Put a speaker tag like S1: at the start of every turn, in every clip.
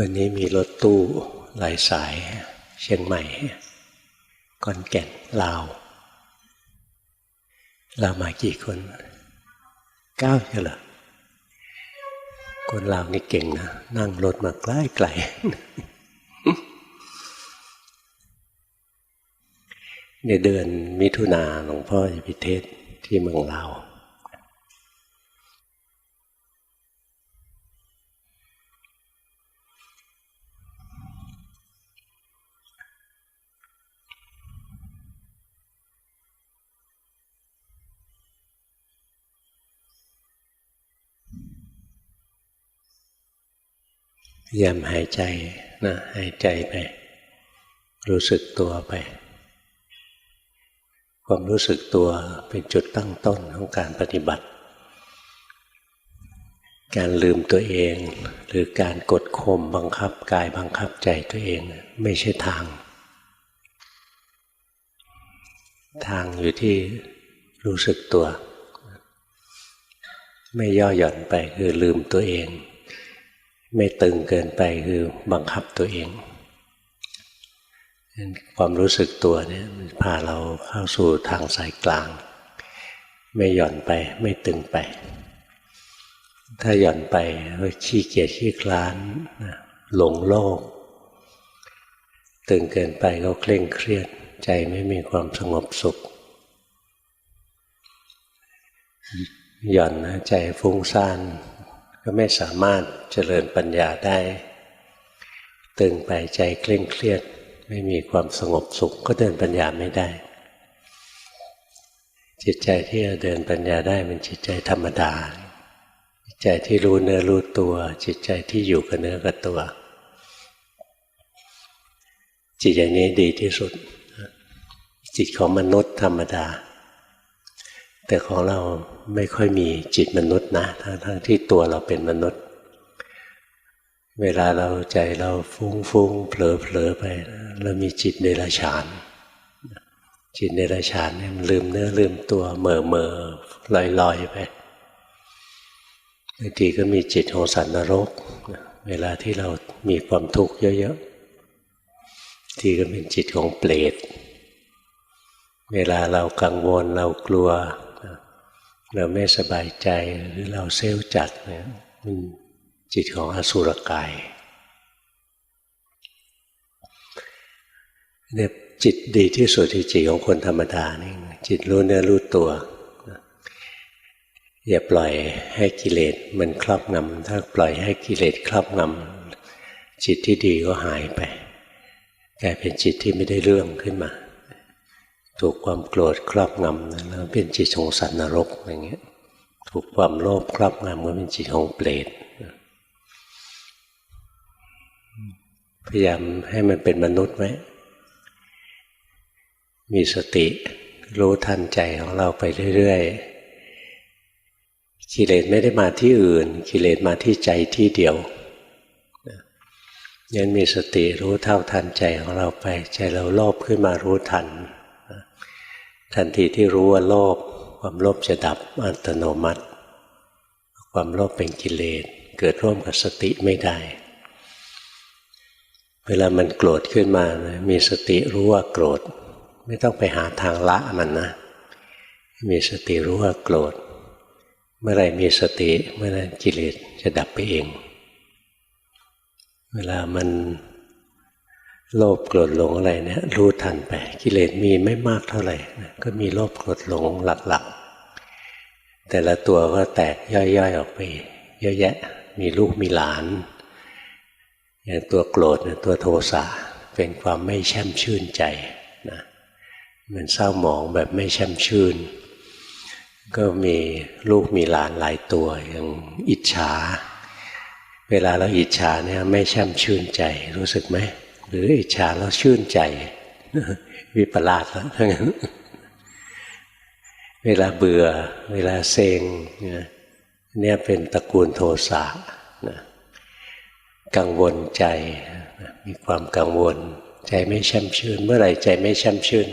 S1: วันนี้มีรถตู้หลายสาย เชียงใหม่กอนแก่นลาวลาวมากี่คนเก้าใช่หรอคนลาวนี่เก่งนะนั่งรถมาใกล้ไกลในเดือนมิถุนาหลวงพ่อจะพิเทศที่เมืองลาว พยายามหายใจนะหายใจไป รู้สึกตัวไป ความรู้สึกตัวเป็นจุดตั้งต้นของการปฏิบัติ การลืมตัวเอง หรือการกดข่มบังคับกายบังคับใจตัวเองไม่ใช่ทาง ทางอยู่ที่รู้สึกตัว ไม่ย่อหย่อนไปคือลืมตัวเอง ไม่ตึงเกินไปคือบังคับตัวเองความรู้สึกตัวเนี่ยพาเราเข้าสู่ทางสายกลาง ไม่หย่อนไปไม่ตึงไป ถ้าหย่อนไปก็ขี้เกียจขี้คลานหลงโลก ตึงเกินไปก็เคร่งเครียดใจไม่มีความสงบสุข หย่อนนะใจฟุ้งซ่าน ก็ไม่สามารถเจริญปัญญาได้ ตึงไปใจเคร่งเครียด ไม่มีความสงบสุขก็เดินปัญญาไม่ได้ จิตใจที่จะเดินปัญญาได้มันจิตใจธรรมดา จิตใจที่รู้เนื้อรู้ตัว จิตใจที่อยู่กับเนื้อกับตัว จิตอย่างนี้ดีที่สุด จิตของมนุษย์ธรรมดา แต่ของเรา ไม่ค่อยมีจิตมนุษย์นะทั้งทที่ตัวเราเป็นมนุษย์ เวลาเราใจเราฟุ้งฟุ้งเผลอเผลอไปเรามีจิตเดรัจฉาน จิตเดรัจฉานเนี่ยมันลืมเนื้อลืมตัวเมื่อเมื่อลอยลอยไปบางทีก็มีจิตของสัตว์นรก เวลาที่เรามีความทุกข์เยอะๆทีก็เป็นจิตของเปรตเวลาเรากังวลเรากลัว เราไม่สบายใจหรือเราเซลจัดเนี่ยมันจิตของอสุรกายเนี่ยจิตดีที่สุดที่จิตของคนธรรมดานี่จิตรู้เนื้อรู้ตัว อย่าปล่อยให้กิเลสมันครอบงำถ้าปล่อยให้กิเลสครอบงำจิตที่ดีก็หายไปกลายเป็นจิตที่ไม่ได้เรื่องขึ้นมา ถูกความโกรธครอบงำแล้วเป็นจิตของสัตว์นรกอย่างเงี้ย ถูกความโลภครอบงำก็เป็นจิตของเปรตพยายามให้มันเป็นมนุษย์ไว้มีสติรู้ทันใจของเราไปเรื่อยๆกิเลสไม่ได้มาที่อื่นกิเลสมาที่ใจที่เดียวยันมีสติรู้เท่าทันใจของเราไป ใจเราโลภขึ้นมารู้ทัน ทันทีที่รู้ว่าโลภความโลภจะดับอัตโนมัติ ความโลภเป็นกิเลสเกิดร่วมกับสติไม่ได้ เวลามันโกรธขึ้นมา มีสติรู้ว่าโกรธ ไม่ต้องไปหาทางละมันนะ มีสติรู้ว่าโกรธ เมื่อไรมีสติเมื่อนั้นกิเลสจะดับไปเอง เวลามัน โลภโกรธหลงอะไรเนี่ยรู้ทันไปกิเลสมีไม่มากเท่าไหร่ก็มีโลภโกรธหลงหลักๆ แต่ละตัวก็แตกย่อยๆออกไป เยอะแยะ มีลูกมีหลาน อย่างตัวโกรธตัวโทสะเป็นความไม่แช่มชื่นใจนะมันเศร้าหมองแบบไม่แช่มชื่น ก็มีลูกมีหลานหลายตัวอย่างอิจฉา เวลาเราอิจฉาเนี่ยไม่แช่มชื่นใจรู้สึกไหม หรืออิจฉาแล้วชื่นใจ วิปลาสแล้วทั้งนั้นเวลาเบื่อ เวลาเซ็งเนี่ยเป็นตระกูลโทสะนะกังวลใจ มีความกังวล ใจไม่ช่ำชื่น เมื่อไหร่ใจไม่ช่ำชื่น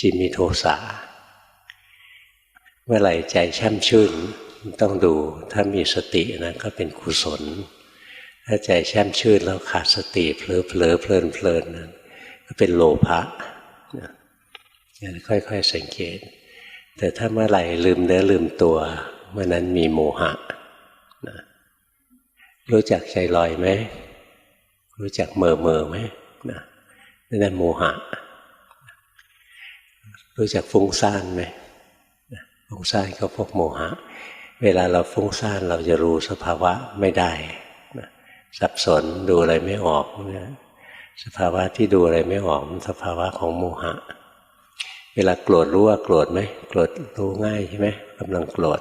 S1: จิตมีโทสะเมื่อไหร่ใจช่ำชื่นต้องดูถ้ามีสตินะก็เป็นกุศล ถ้าใจแช่มชื่นแล้วขาดสติเผลอเผลอเพลินเพลินนั้นก็เป็นโลภะค่อยๆสังเกต แต่ถ้าเมื่อไหร่ลืมเนื้อลืมตัวเมื่อนั้นมีโมหะนะรู้จักใจลอยไหมรู้จักเมอเมอไหมนะนั่นโมหะ รู้จักฟุ้งซ่านไหมฟุ้งซ่านก็พวกโมหะ เวลาเราฟุ้งซ่านเราจะรู้สภาวะไม่ได้ สับสนดูอะไรไม่ออกนะสภาวะที่ดูอะไรไม่ออกมันสภาวะของโมหะ เวลาโกรธรู้ว่าโกรธไหมโกรธรู้ง่ายใช่ไหมกำลังโกรธ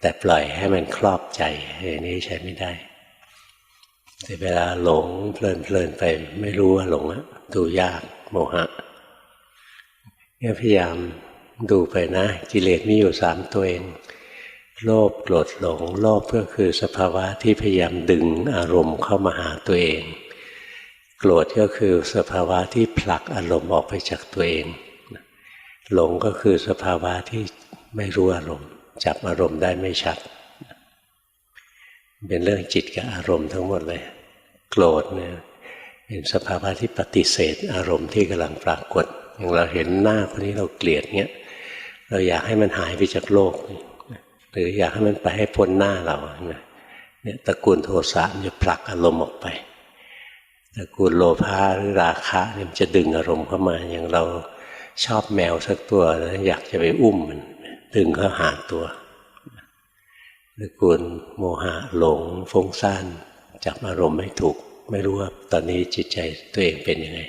S1: แต่ปล่อยให้มันครอบใจอย่างนี้ใช้ไม่ได้ แต่เวลาหลงเพลินเพลินไปไม่รู้ว่าหลงอะดูยากโมหะเนี่ยพยายามดูไปนะ กิเลสมีอยู่สามตัวเอง โลภโกรธหลง โลภก็คือสภาวะที่พยายามดึงอารมณ์เข้ามาหาตัวเอง โกรธก็คือสภาวะที่ผลักอารมณ์ออกไปจากตัวเอง หลงก็คือสภาวะที่ไม่รู้อารมณ์จับอารมณ์ได้ไม่ชัด เป็นเรื่องจิตกับอารมณ์ทั้งหมดเลย โกรธเนี่ยเป็นสภาวะที่ปฏิเสธ อารมณ์ที่กำลังปรากฏอย่างเราเห็นหน้าคนนี้เราเกลียดเนี้ยเราอยากให้มันหายไปจากโลก หรืออยากให้มันไปให้พ้นหน้าเราเนี่ยตระกูลโทสะมันจะผลักอารมณ์ออกไปตระกูลโลภะหรือราคะเนี่ยมันจะดึงอารมณ์เข้ามา อย่างเราชอบแมวสักตัวแล้วอยากจะไปอุ้มมันดึงเข้าหาตัวตระกูลโมหะหลงฟุ้งซ่านจับอารมณ์ไม่ถูก ไม่รู้ว่าตอนนี้จิตใจตัวเองเป็นยังไง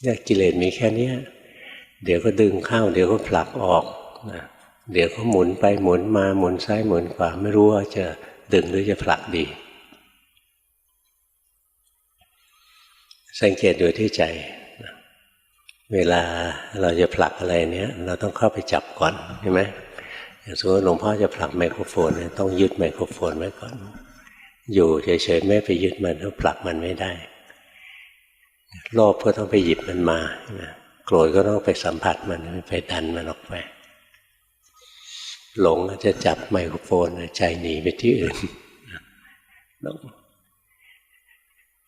S1: เนี่ยกิเลสมีแค่นี้เดี๋ยวก็ดึงเข้า เดี๋ยวก็ผลักออกนะ เดี๋ยวเขาหมุนไปหมุนมาหมุนซ้ายหมุนขวาไม่รู้ว่าจะดึงหรือจะผลักดี สังเกตดูที่ใจ เวลาเราจะผลักอะไรเนี้ยเราต้องเข้าไปจับก่อนใช่ไหมอย่างสมมติหลวงพ่อจะผลักไมโครโฟนต้องยึดไมโครโฟนไว้ก่อน อยู่เฉยๆไม่ไปยึดมันแล้วผลักมันไม่ได้ โลภก็ต้องไปหยิบมันมา โกรธก็ต้องไปสัมผัสมันไปดันมันออกไป หลงจะจับไมโครโฟนใจหนีไปที่อื่น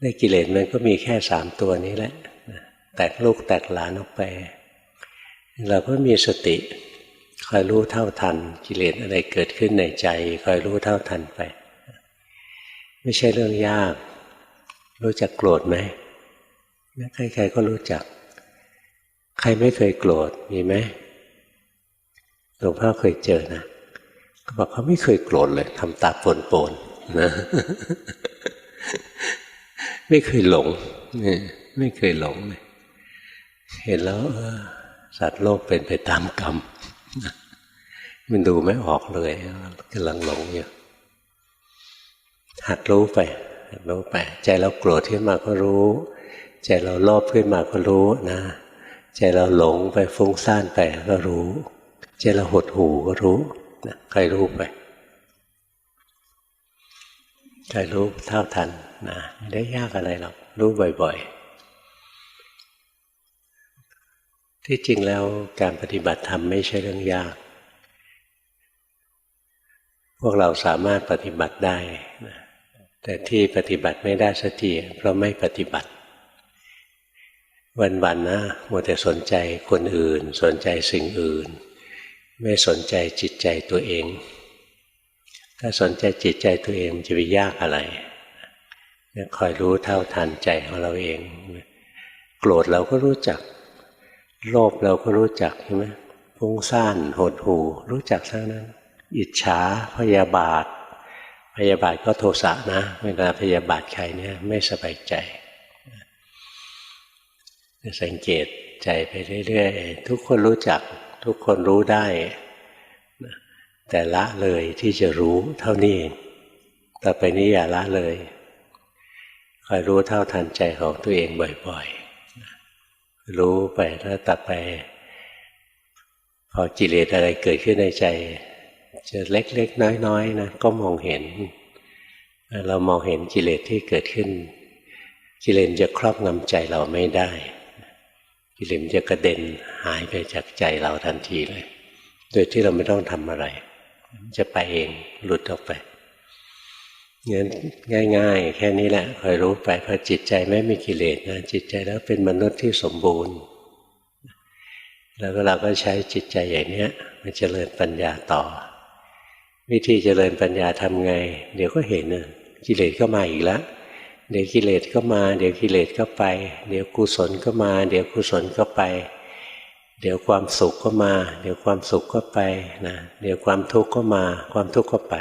S1: ในกิเลสมันก็มีแค่สามตัวนี้แหละ แตกลูกแตกหลานออกไป เราก็มีสติ คอยรู้เท่าทัน กิเลสอะไรเกิดขึ้นในใจ คอยรู้เท่าทันไป ไม่ใช่เรื่องยาก รู้จักโกรธไหมใครๆก็รู้จัก ใครไม่เคยโกรธมีไหม หลวงพ่อเคยเจอนะเขาบอกเขาไม่เคยโกรธเลยทำตาปนปนนะไม่เคยหลงไม่เคยหลงเลยเห็นแล้วสัตว์โลกเป็นไปตามกรรมมันดูไม่ออกเลยกำลังหลงอยู่หัดรู้ไปหัดรู้ไป ใจเราโกรธขึ้นมาก็รู้ ใจเราโลภขึ้นมาก็รู้นะ ใจเราหลงไปฟุ้งซ่านไปก็รู้ ใจเราหดหูก็รู้นะใครรู้ไปใครรู้เท่าทันนะไม่ได้ยากอะไรหรอกรู้บ่อยๆ ที่จริงแล้วการปฏิบัติธรรมไม่ใช่เรื่องยาก พวกเราสามารถปฏิบัติได้นะแต่ที่ปฏิบัติไม่ได้สักทีเพราะไม่ปฏิบัติ วันๆนะมัวแต่สนใจคนอื่น สนใจสิ่งอื่น ไม่สนใจจิตใจตัวเอง ถ้าสนใจจิตใจตัวเองจะไปยากอะไรคอยรู้เท่าทันใจของเราเอง โกรธเราก็รู้จัก โลภเราก็รู้จักใช่ไหมฟุ้งซ่านหดหูรู้จักทั้งนั้น อิจฉาพยาบาท พยาบาทก็โทสะนะ เวลาพยาบาทใครเนี่ยไม่สบายใจสังเกตใจไปเรื่อยๆทุกคนรู้จัก ทุกคนรู้ได้ แต่ละเลยที่จะรู้เท่านี้เองต่อไปนี้อย่าละเลยคอยรู้เท่าทันใจของตัวเองบ่อยๆ รู้ไปแล้วต่อไป พอกิเลสอะไรเกิดขึ้นในใจ จะเล็กๆ น้อยๆนะก็มองเห็น เรามองเห็นกิเลสที่เกิดขึ้นกิเลสจะครอบงำใจเราไม่ได้ กิเลสจะกระเด็นหายไปจากใจเราทันทีเลย โดยที่เราไม่ต้องทำอะไร จะไปเองหลุดออกไปงั้นง่าย ๆ แค่นี้แหละคอยรู้ไปพอจิตใจไม่มีกิเลสนะจิตใจแล้วเป็นมนุษย์ที่สมบูรณ์ แล้วก็เราก็ใช้จิตใจอย่างนี้มาเจริญปัญญาต่อ วิธีเจริญปัญญาทำไง เดี๋ยวก็เห็นนะกิเลสก็มาอีกแล้ว เดี๋ยวกิเลสก็มา เดี๋ยวกิเลสก็ไป เดี๋ยวกุศลก็มา เดี๋ยวกุศลก็ไป เดี๋ยวความสุขก็มา เดี๋ยวความสุขก็ไปนะเดี๋ยวความทุกข์ก็มา ความทุกข์ก็ไป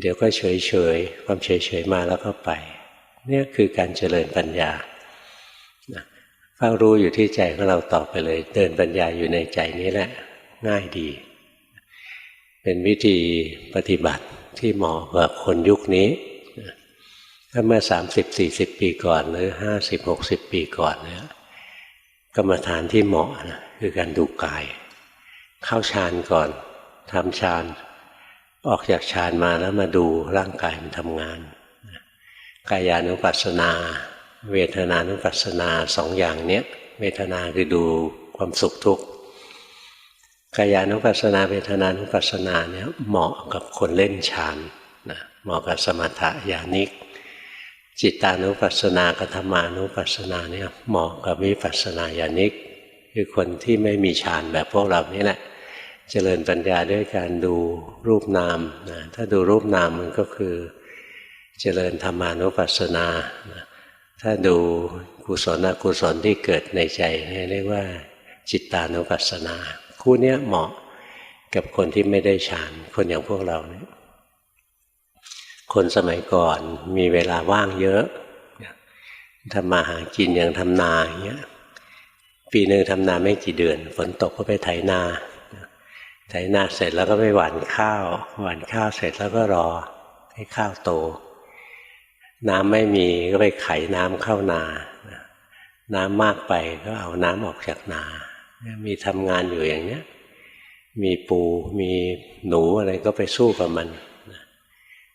S1: เดี๋ยวก็เฉยเฉยความเฉยเฉยมาแล้วก็ไปเนี่ยคือการเจริญปัญญาเฝ้ารู้อยู่ที่ใจของเราต่อไปเลย เดินปัญญาอยู่ในใจนี้แหละ ง่ายดี เป็นวิธีปฏิบัติที่เหมาะกับคนยุคนี้ ถ้าเมื่อสามสิบสี่สิบปีก่อน หรือห้าสิบหกสิบปีก่อนเนี่ยกรรมฐานที่เหมาะนะคือการดูกาย เข้าฌานก่อนทำฌานออกจากฌานมาแล้วมาดูร่างกายมันทำงานกายานุปัสสนา เวทนานุปัสสนาสองอย่างเนี้ยเวทนาคือดูความสุขทุกข์กายานุปัสสนา เวทนานุปัสสนาเนี่ยเหมาะกับคนเล่นฌานนะเหมาะกับสมถะญาณิก จิตานุปัสสนากธรรมานุปัสสนาเนี่ยเหมาะกับวิปัสสนาญาณิก คือคนที่ไม่มีฌานแบบพวกเรานี่แหละเจริญปัญญาด้วยการดูรูปนามนะถ้าดูรูปนามมันก็คือ เจริญธรรมานุปัสสนานะถ้าดูกุศลอกุศลที่เกิดในใจเรียกว่า จิตตานุปัสสนา คู่นี้เหมาะกับคนที่ไม่ได้ฌานคนอย่างพวกเราเนี่ย คนสมัยก่อนมีเวลาว่างเยอะทำมาหากินอย่างทำนาอย่างเงี้ยปีหนึ่งทำนาไม่กี่เดือน ฝนตกก็ไปไถนาไถนาเสร็จแล้วก็ไปหว่านข้าว หว่านข้าวเสร็จแล้วก็รอให้ข้าวโต น้ำไม่มีก็ไปไขน้ำเข้านา น้ำมากไปก็เอาน้ำออกจากนา มีทำงานอยู่อย่างเนี้ย มีปูมีหนูอะไรก็ไปสู้กับมัน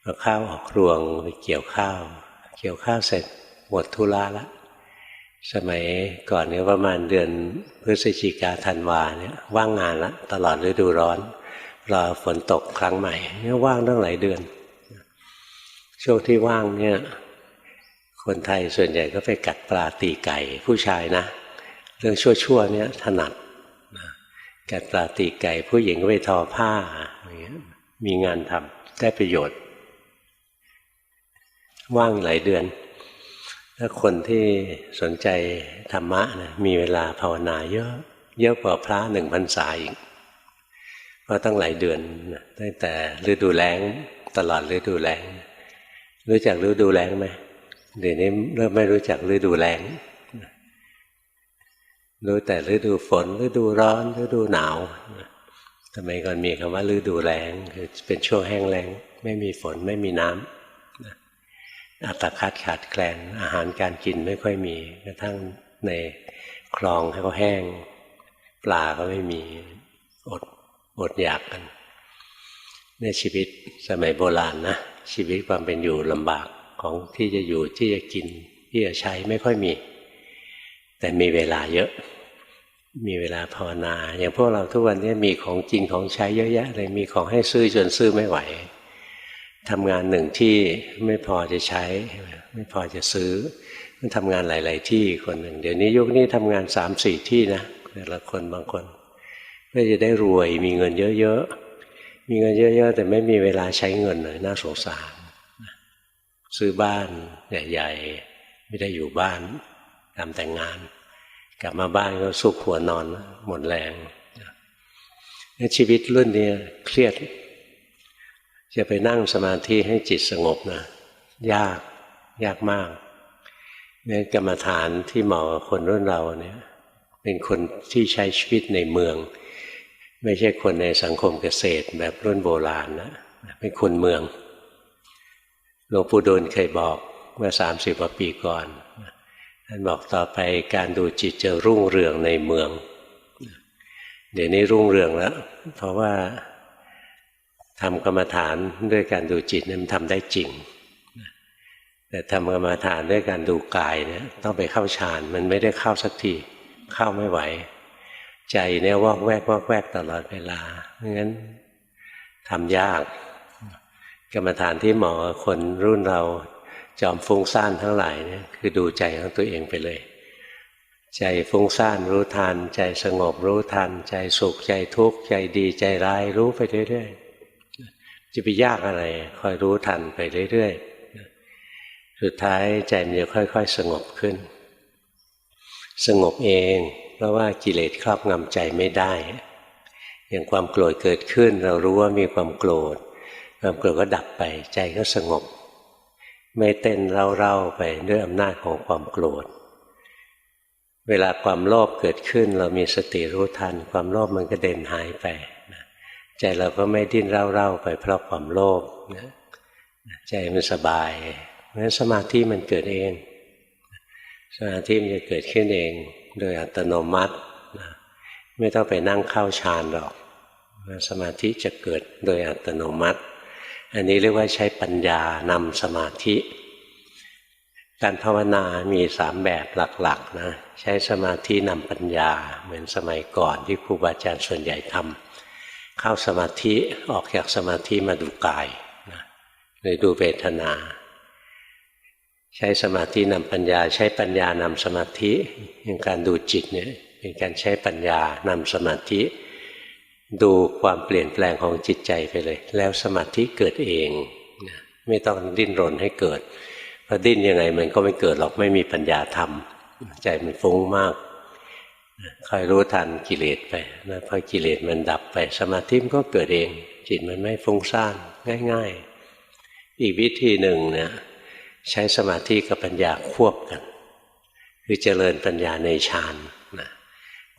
S1: พอาข้าวออกรวงไปเกี่ยวข้าว เกี่ยวข้าวเสร็จหมดธุระละ สมัยก่อนเนี่ยประมาณเดือนพฤศจิกาธันวาเนี่ยว่างงานละตลอดฤดูร้อนรอฝนตกครั้งใหม่เนี่ยว่างตั้งหลายเดือน ช่วงที่ว่างเนี่ยคนไทยส่วนใหญ่ก็ไปกัดปลาตีไก่ผู้ชายนะ เรื่องชั่วๆเนี่ยถนัดกัดปลาตีไก่ผู้หญิงก็ไปทอผ้าอย่างเงี้ยมีงานทำได้ประโยชน์ ว่างหลายเดือน ถ้าคนที่สนใจธรรมะนะมีเวลาภาวนาเยอะ เยอะกว่าพระหนึ่งพรรษาอีกเพราะตั้งหลายเดือนตั้งแต่ฤดูแล้งตลอดฤดูแล้งรู้จักฤดูแล้งไหมเดี๋ยวนี้เริ่มไม่รู้จักฤดูแล้งรู้แต่ฤดูฝนฤดูร้อนฤดูหนาวทำไมก่อนมีคำว่าฤดูแล้งคือเป็นช่วงแห้งแล้ง ไม่มีฝนไม่มีน้ำ อัตคัดขาดแคลนอาหารการกินไม่ค่อยมี กระทั่งในคลองให้เขาแห้ง ปลาก็ไม่มีอดอดอยากกันในชีวิตสมัยโบราณนะชีวิตความเป็นอยู่ลำบากของที่จะอยู่ที่จะกินที่จะใช้ไม่ค่อยมี แต่มีเวลาเยอะ มีเวลาภาวนา อย่างพวกเราทุกวันนี้มีของจริงของใช้เยอะแยะเลยมีของให้ซื้อจนซื้อไม่ไหว ทำงานหนึ่งที่ไม่พอจะใช้ ไม่พอจะซื้อมันทำงานหลาย ๆ ที่คนหนึ่ง เดี๋ยวนี้ยุคนี้ทำงานสามสี่ที่นะแต่ละคนบางคนเพื่อจะได้รวยมีเงินเยอะ ๆ มีเงินเยอะ ๆ แต่ไม่มีเวลาใช้เงินเลยน่าสงสารซื้อบ้านใหญ่ ๆ ไม่ได้อยู่บ้านทำแต่งงาน กลับมาบ้านก็สุกหัวนอนหมดแรงชีวิตรุ่นนี้เครียด จะไปนั่งสมาธิให้จิตสงบนะ ยากยากมากเนี่ยกรรมฐานที่เหมาะกับคนรุ่นเราเนี่ย เป็นคนที่ใช้ชีวิตในเมือง ไม่ใช่คนในสังคมเกษตรแบบรุ่นโบราณนะเป็นคนเมืองหลวงปู่ดูลเคยบอกเมื่อสามสิบกว่าปีก่อนท่านบอกต่อไปการดูจิตจะรุ่งเรืองในเมือง เดี๋ยวนี้รุ่งเรืองแล้ว เพราะว่า ทำกรรมฐานด้วยการดูจิตนี่มันทำได้จริง แต่ทำกรรมฐานด้วยการดูกายเนี่ยต้องไปเข้าฌานมันไม่ได้เข้าสักทีเข้าไม่ไหว ใจเนี่ยวอกแวกวอกแวกตลอดเวลาเพราะงั้นทำยาก กรรมฐานที่เหมาะกับคนรุ่นเราจอมฟุ้งซ่านทั้งหลายเนี่ยคือดูใจของตัวเองไปเลย ใจฟุ้งซ่านรู้ทัน ใจสงบรู้ทัน ใจสุขใจทุกข์ใจดีใจร้ายรู้ไปเรื่อยๆ จะไปยากอะไร คอยรู้ทันไปเรื่อยๆ สุดท้ายใจมันจะค่อย ๆ สงบขึ้น สงบเอง เพราะว่ากิเลสครอบงำใจไม่ได้ อย่างความโกรธเกิดขึ้น เรารู้ว่ามีความโกรธ ความโกรธก็ดับไป ใจก็สงบ ไม่เต้นเร่าๆไปด้วยอำนาจของความโกรธเวลาความโลภเกิดขึ้น เรามีสติรู้ทัน ความโลภมันก็เด่นหายไป ใจเราก็ไม่ดิ้นเร่าๆไปเพราะความโลภใจมันสบายเพราะฉะนั้นสมาธิมันเกิดเอง สมาธิมันจะเกิดขึ้นเอง โดยอัตโนมัติไม่ต้องไปนั่งเข้าฌานหรอก สมาธิจะเกิดโดยอัตโนมัติ อันนี้เรียกว่าใช้ปัญญานำสมาธิ การภาวนามีสามแบบหลักๆนะใช้สมาธินำปัญญาเหมือนสมัยก่อนที่ครูบาอาจารย์ส่วนใหญ่ทำ เข้าสมาธิออกจากสมาธิมาดูกายนะหรือดูเวทนา ใช้สมาธินำปัญญา ใช้ปัญญานำสมาธิอย่างการดูจิตเนี่ยเป็นการใช้ปัญญานำสมาธิ ดูความเปลี่ยนแปลงของจิตใจไปเลย แล้วสมาธิเกิดเองไม่ต้องดิ้นรนให้เกิดเพราะดิ้นยังไงมันก็ไม่เกิดหรอกไม่มีปัญญาทำใจมันฟุ้งมาก คอยรู้ทันกิเลสไปนะพอกิเลสมันดับไป สมาธิมันก็เกิดเอง จิตมันไม่ฟุ้งซ่านง่าย ๆ อีกวิธีหนึ่งเนี่ยใช้สมาธิกับปัญญาควบกัน คือเจริญปัญญาในฌานนะ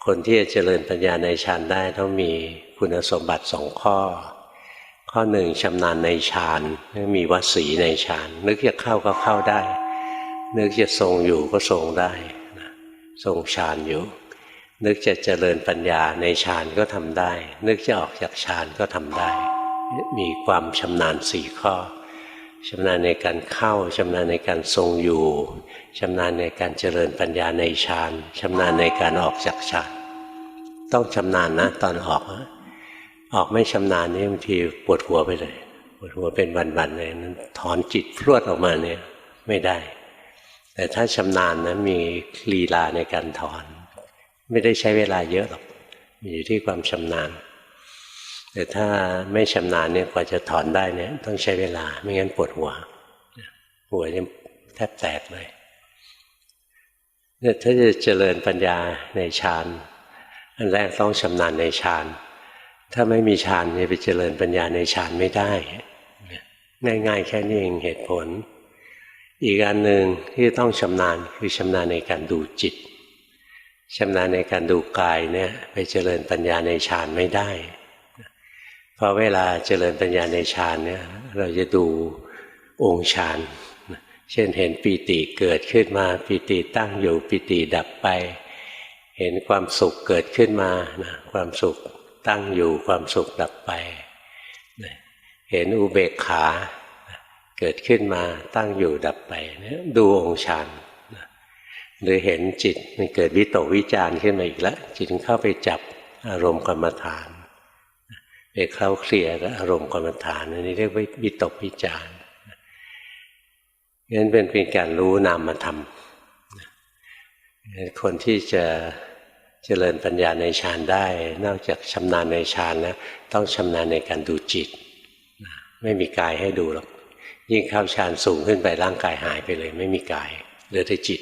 S1: คนที่จะเจริญปัญญาในฌานได้ต้องมีคุณสมบัติสองข้อ ข้อหนึ่งชำนาญในฌานมีวสีในฌานนึกจะเข้าก็เข้าได้ นึกจะทรงอยู่ก็ทรงได้ทรงฌานอยู่ นึกจะเจริญปัญญาในฌานก็ทำได้ นึกจะออกจากฌานก็ทำได้ มีความชำนาญสี่ข้อชำนาญในการเข้าชำนาญในการทรงอยู่ชำนาญในการเจริญปัญญาในฌานชำนาญในการออกจากฌานต้องชำนาญนะ ตอนออก ออกไม่ชำนาญนี่บางทีปวดหัวไปเลยปวดหัวเป็นวันๆเลยนั้นถอนจิตพรวดออกมาเนี่ยไม่ได้ แต่ถ้าชำนาญนะมีลีลาในการถอน ไม่ได้ใช้เวลาเยอะหรอกมีอยู่ที่ความชำนาญ แต่ถ้าไม่ชำนาญเนี่ยกว่าจะถอนได้เนี่ยต้องใช้เวลาไม่งั้นปวดหัวหัวจะแทบแตกเลยเนี่ยถ้าจะเจริญปัญญาในฌานอันแรกต้องชำนาญในฌานถ้าไม่มีฌานจะไปเจริญปัญญาในฌานไม่ได้ ง่ายๆ แค่นี้เองเหตุผล อีกอันหนึ่งที่ต้องชำนาญคือชำนาญในการดูจิต ชำนาญในการดูกายเนี่ยไปเจริญปัญญาในฌานไม่ได้ เพราะเวลาเจริญปัญญาในฌานเนี่ยเราจะดูองค์ฌานเช่นเห็นปีติเกิดขึ้นมาปีติตั้งอยู่ปีติดับไป เห็นความสุขเกิดขึ้นมานะความสุขตั้งอยู่ความสุขดับไปเห็นอุเบกขาเกิดขึ้นมาตั้งอยู่ดับไปนะดูองค์ฌาน หรือเห็นจิตมันเกิดวิตกวิจารขึ้นมาอีกแล้วจิตเข้าไปจับอารมณ์กรรมฐานไปเคล้าเคลียกับอารมณ์กรรมฐานอันนี้เรียกว่าวิตกวิจารงั้นเป็นเพียงการรู้นามธรรมคนที่จะเจริญปัญญาในฌานได้ นอกจากชำนาญในฌานแล้วต้องชำนาญในการดูจิต ไม่มีกายให้ดูหรอกยิ่งเข้าฌานสูงขึ้นไปร่างกายหายไปเลย ไม่มีกายเหลือแต่จิต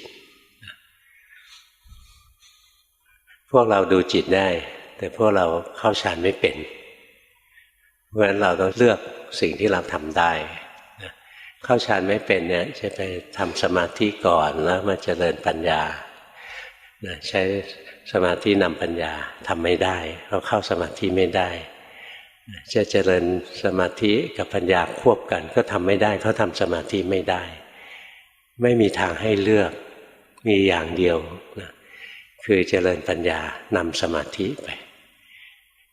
S1: พวกเราดูจิตได้ แต่พวกเราเข้าฌานไม่เป็น เพราะฉะนั้นเราต้องเลือกสิ่งที่เราทำได้เข้าฌานไม่เป็นเนี่ยจะไปทำสมาธิก่อนแล้วมาเจริญปัญญาใช้สมาธินำปัญญาทำไม่ได้เราเข้าสมาธิไม่ได้จะเจริญสมาธิกับปัญญาควบกัน ก็ทำไม่ได้เขาทำสมาธิไม่ได้ ไม่มีทางให้เลือกมีอย่างเดียวนะ คือเจริญปัญญานำสมาธิไป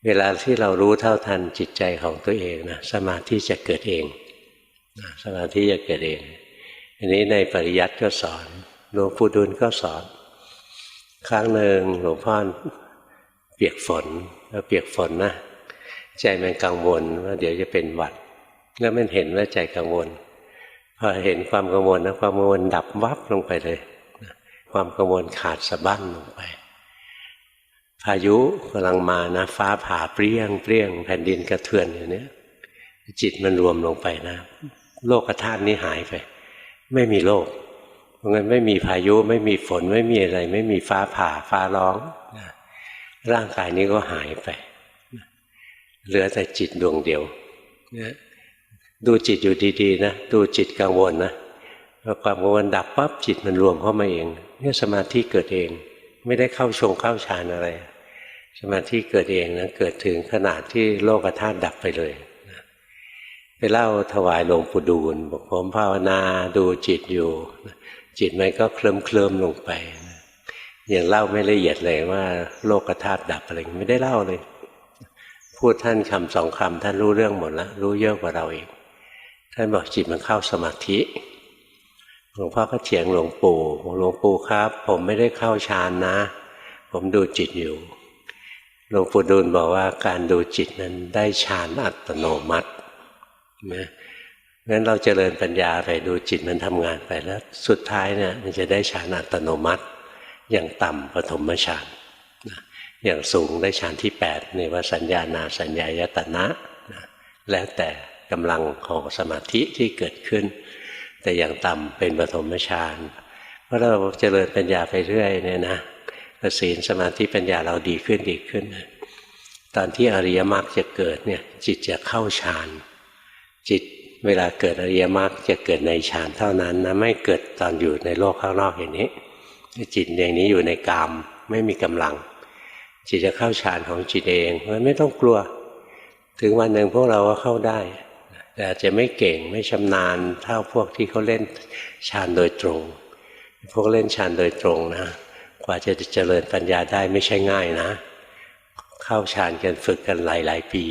S1: เวลาที่เรารู้เท่าทันจิตใจของตัวเองนะสมาธิจะเกิดเองสมาธิจะเกิดเอง อันนี้ในปริยัติก็สอนหลวงปู่ดุลก็สอน ครั้งหนึ่งหลวงพ่อเปียกฝนแล้วเปียกฝนนะใจมันกังวลว่าเดี๋ยวจะเป็นหวัด แล้วมันเห็นว่าใจกังวลพอเห็นความกังวลนะความกังวลดับวับลงไปเลย ความกังวลขาดสะบั้นลงไป พายุกำลังมานะ ฟ้าผ่าเปรี้ยงเปรี้ยงแผ่นดินกระเทือนอย่างนี้จิตมันรวมลงไปนะ โลกธาตุนี้หายไป ไม่มีโลก เพราะงั้นไม่มีพายุไม่มีฝนไม่มีอะไร ไม่มีฟ้าผ่าฟ้าร้องร่างกายนี้ก็หายไปเหลือแต่จิตดวงเดียวดูจิตอยู่ดีๆนะดูจิตกังวลนะ พอความกังวลดับปั๊บจิตมันรวมเข้ามาเองเนี่ยสมาธิเกิดเอง ไม่ได้เข้าชงเข้าฌานอะไร สมาธิเกิดเองนะเกิดถึงขนาดที่โลกธาตุดับไปเลยไปเล่าถวายหลวงปู่ดูลบอกผมภาวนาดูจิตอยู่ จิตมันก็เคลิ้มเคลิมลงไปอย่างเล่าไม่ละเอียดเลยว่า โลกธาตุดับอะไรไม่ได้เล่าเลย พูดท่านคำสองคำท่านรู้เรื่องหมดแล้วรู้เยอะกว่าเราเองท่านบอกจิตมันเข้าสมาธิ หลวงพ่อก็เถียงหลวงปู่หลวงปู่ครับ ผมไม่ได้เข้าฌานนะ ผมดูจิตอยู่หลวงปู่ดูลบอกว่าการดูจิตนั้นได้ฌานอัตโนมัตินะงั้นเราจเจริญปัญญาไปดูจิตมันทำงานไปแล้ว สุดท้ายเนี่ยมันจะได้ฌานอัตโนมัติ อย่างต่ำปฐมฌานอย่างสูงได้ฌานที่8ในว่าสัญญานาสัญญายตนะนะแล้วแต่กำลังของสมาธิที่เกิดขึ้น แต่อย่างต่ำเป็นปฐมฌานเพราะเราเจริญปัญญาไปเรื่อยเนี่ยนะศีลสมาธิปัญญาเราดีขึ้นดีขึ้น ตอนที่อริยมรรคจะเกิดเนี่ยจิตจะเข้าฌานจิตเวลาเกิดอริยมรรคจะเกิดในฌานเท่านั้นนะไม่เกิดตอนอยู่ในโลกข้างนอกอย่างนี้จิตอย่างนี้อยู่ในกามไม่มีกำลัง จิตจะเข้าฌานของจิตเองมันไม่ต้องกลัว ถึงวันหนึ่งพวกเราก็เข้าได้ แต่อาจจะไม่เก่งไม่ชำนาญเท่าพวกที่เขาเล่นฌานโดยตรง พวกเล่นฌานโดยตรงนะ กว่าจะเจริญปัญญาได้ไม่ใช่ง่ายนะ เข้าฌานกันฝึกกันหลาย ๆ ปี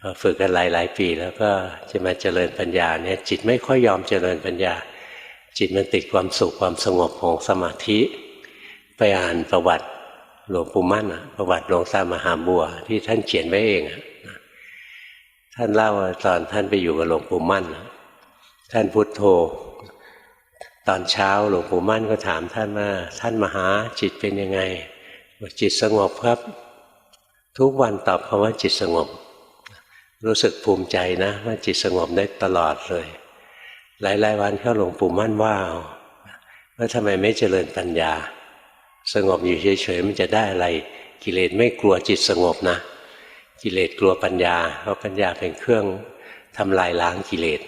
S1: พอฝึกกันหลาย ๆ ปีแล้วก็จะมาเจริญปัญญาเนี่ยจิตไม่ค่อยยอมเจริญปัญญา จิตมันติดความสุขความสงบของสมาธิ ไปอ่านประวัติหลวงปู่มั่นประวัติหลวงตามหาบัวที่ท่านเขียนไว้เอง ท่านเล่าว่าตอนท่านไปอยู่กับหลวงปู่มั่น ท่านพุทโธ ตอนเช้าหลวงปู่มั่นก็ถามท่านว่าท่านมหาจิตเป็นยังไงจิตสงบครับ ทุกวันตอบคำว่าจิตสงบ รู้สึกภูมิใจนะว่าจิตสงบได้ตลอดเลย หลายๆวันเข้าหลวงปู่มั่นว่าว่าทำไมไม่เจริญปัญญา สงบอยู่เฉยๆมันจะได้อะไร กิเลสไม่กลัวจิตสงบนะ กิเลสกลัวปัญญา เพราะปัญญาเป็นเครื่องทำลายล้างกิเลส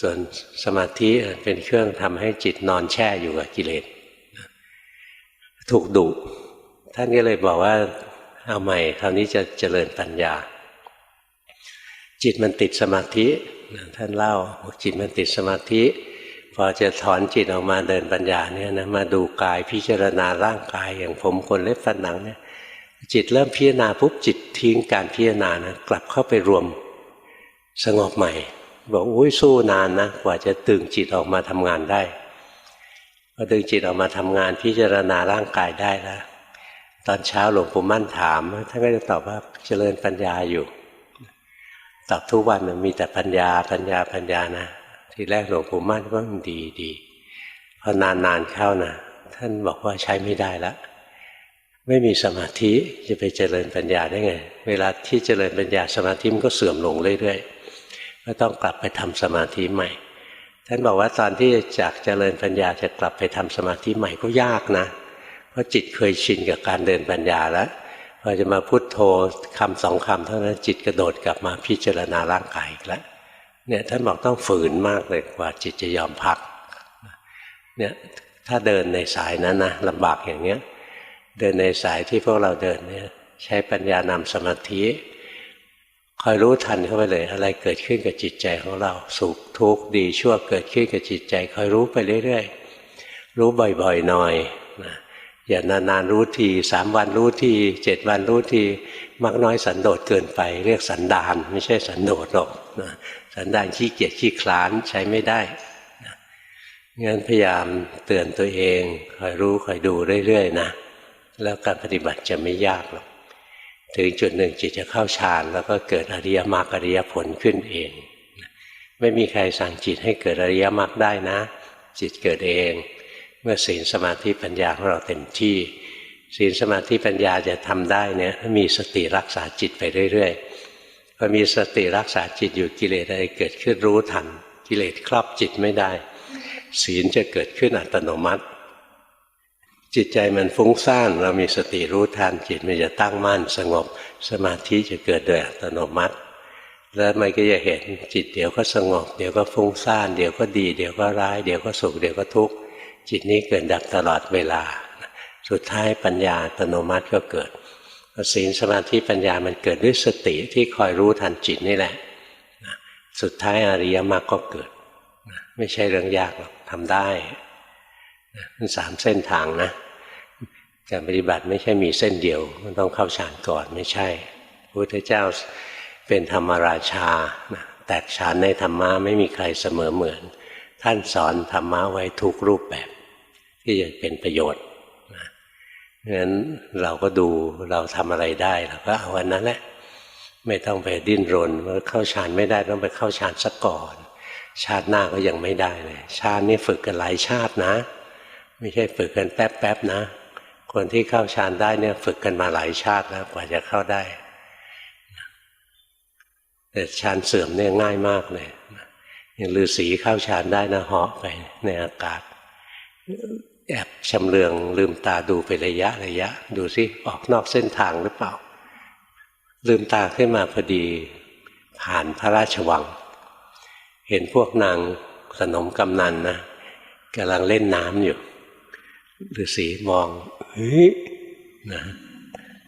S1: ส่วนสมาธิเป็นเครื่องทำให้จิตนอนแช่อยู่กับกิเลสถูกดุท่านก็เลยบอกว่าเอาใหม่คราวนี้จะเจริญปัญญา จิตมันติดสมาธิท่านเล่าจิตมันติดสมาธิ พอจะถอนจิตออกมาเดินปัญญาเนี่ยนะมาดูกายพิจารณาร่างกายอย่างผมคนเล็บฟันหนังเนี่ย จิตเริ่มพิจารณาปุ๊บจิตทิ้งการพิจารณานะกลับเข้าไปรวมสงบใหม่ บอกอุ้ยสู้นานนะกว่าจะตึงจิตออกมาทำงานได้พอดึงจิตออกมาทำงานพิจารณาร่างกายได้แล้วตอนเช้าหลวงปู่มั่นถามท่านก็จะตอบว่าเจริญปัญญาอยู่ ตอบทุกวันมีแต่ปัญญาปัญญาปัญญานะ ทีแรกหลวงปู่มั่นก็ดีดีพอนานๆเข้านะท่านบอกว่าใช้ไม่ได้แล้ว ไม่มีสมาธิจะไปเจริญปัญญาได้ไง เวลาที่เจริญปัญญาสมาธิมันก็เสื่อมลงเรื่อยๆก็ต้องกลับไปทำสมาธิใหม่ ท่านบอกว่าตอนที่จากเจริญปัญญาจะกลับไปทำสมาธิใหม่ก็ยากนะ เพราะจิตเคยชินกับการเดินปัญญาแล้วพอจะมาพุโทโธคำสองคำเท่านั้นจิตกระโดดกลับมาพิจารณาร่างกายอีกแล้วเนี่ยท่านบอกต้องฝืนมากเลยกว่าจิตจะยอมพักเนี่ยถ้าเดินในสายนั้นนะลำบากอย่างเนี้ย เดินในสายที่พวกเราเดินเนี่ยใช้ปัญญานำสมาธิ คอยรู้ทันเข้าไปเลย อะไรเกิดขึ้นกับจิตใจของเรา สุขทุกข์ดีชั่วเกิดขึ้นกับจิตใจ คอยรู้ไปเรื่อยๆ รู้บ่อยๆหน่อยนะอย่านานๆรู้ทีสามวันรู้ทีเจ็ดวันรู้ทีมักน้อยสันโดษเกินไป เรียกสันดาน ไม่ใช่สันโดษหรอกนะสันดานขี้เกียจขี้คลานใช้ไม่ได้นะงั้นพยายามเตือนตัวเอง คอยรู้คอยดูเรื่อยๆนะ แล้วการปฏิบัติจะไม่ยากหรอกถึงจุดหนึ่งจิตจะเข้าฌานแล้วก็เกิดอริยมรรคอริยผลขึ้นเอง ไม่มีใครสั่งจิตให้เกิดอริยมรรคได้นะ จิตเกิดเอง เมื่อศีลสมาธิปัญญาของเราเต็มที่ศีลสมาธิปัญญาจะทำได้เนี่ยมีสติรักษาจิตไปเรื่อยๆพอมีสติรักษาจิตอยู่กิเลสอะไรเกิดขึ้นรู้ทัน กิเลสครอบจิตไม่ได้ ศีลจะเกิดขึ้นอัตโนมัติ จิตใจมันฟุ้งซ่าน เรามีสติรู้ทันจิตมันจะตั้งมั่นสงบ สมาธิจะเกิดโดยอัตโนมัติ แล้วมันก็จะเห็นจิตเดี๋ยวก็สงบ เดี๋ยวก็ฟุ้งซ่าน เดี๋ยวก็ดี เดี๋ยวก็ร้าย เดี๋ยวก็สุขเดี๋ยวก็ทุกข์จิตนี้เกิดดับตลอดเวลา สุดท้ายปัญญาอัตโนมัติก็เกิดศีลสมาธิปัญญามันเกิดด้วยสติที่คอยรู้ทันจิตนี่แหละสุดท้ายอริยมรรคก็เกิด ไม่ใช่เรื่องยากหรอกทำได้ สามเส้นทางนะ การปฏิบัติไม่ใช่มีเส้นเดียว มันต้องเข้าฌานก่อนไม่ใช่พระพุทธเจ้าเป็นธรรมราชา แตกฌานในธรรมะไม่มีใครเสมอเหมือน ท่านสอนธรรมะไว้ทุกรูปแบบ ที่จะเป็นประโยชน์เพราะฉะนั้นเราก็ดูเราทำอะไรได้เราก็เอาวันนั้นแหละไม่ต้องไปดิ้นรนว่าเข้าฌานไม่ได้ต้องไปเข้าฌานซะก่อน ชาติหน้าก็ยังไม่ได้เลยชาตินี้ฝึกกันหลายชาตินะ ไม่ใช่ฝึกกันแป๊บๆนะ คนที่เข้าฌานได้เนี่ยฝึกกันมาหลายชาติแล้วกว่าจะเข้าได้ แต่ฌานเสื่อมเนี่ยง่ายมากเลยอย่างฤาษีเข้าฌานได้นะเหาะไปในอากาศ แอบชำเลืองลืมตาดูไประยะระยะ ดูสิออกนอกเส้นทางหรือเปล่า ลืมตาขึ้นมาพอดีผ่านพระราชวัง เห็นพวกนางสนมกำนันนะกำลังเล่นน้ำอยู่ ฤาษีมองเฮ้ยนะ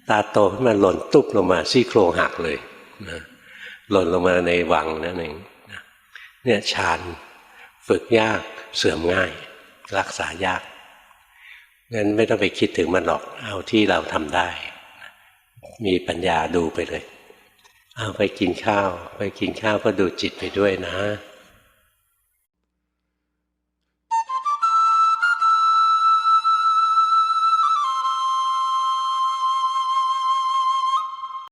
S1: ตาโตขึ้นมาหล่นตุ๊บลงมาซี่โครงหักเลยนะหล่นลงมาในวังนั่นเองเนี่ยฌานฝึกยากเสื่อมง่าย รักษายากงั้นไม่ต้องไปคิดถึงมันหรอกเอาที่เราทำได้ มีปัญญาดูไปเลย เอาไปกินข้าว ไปกินข้าวก็ดูจิตไปด้วยนะ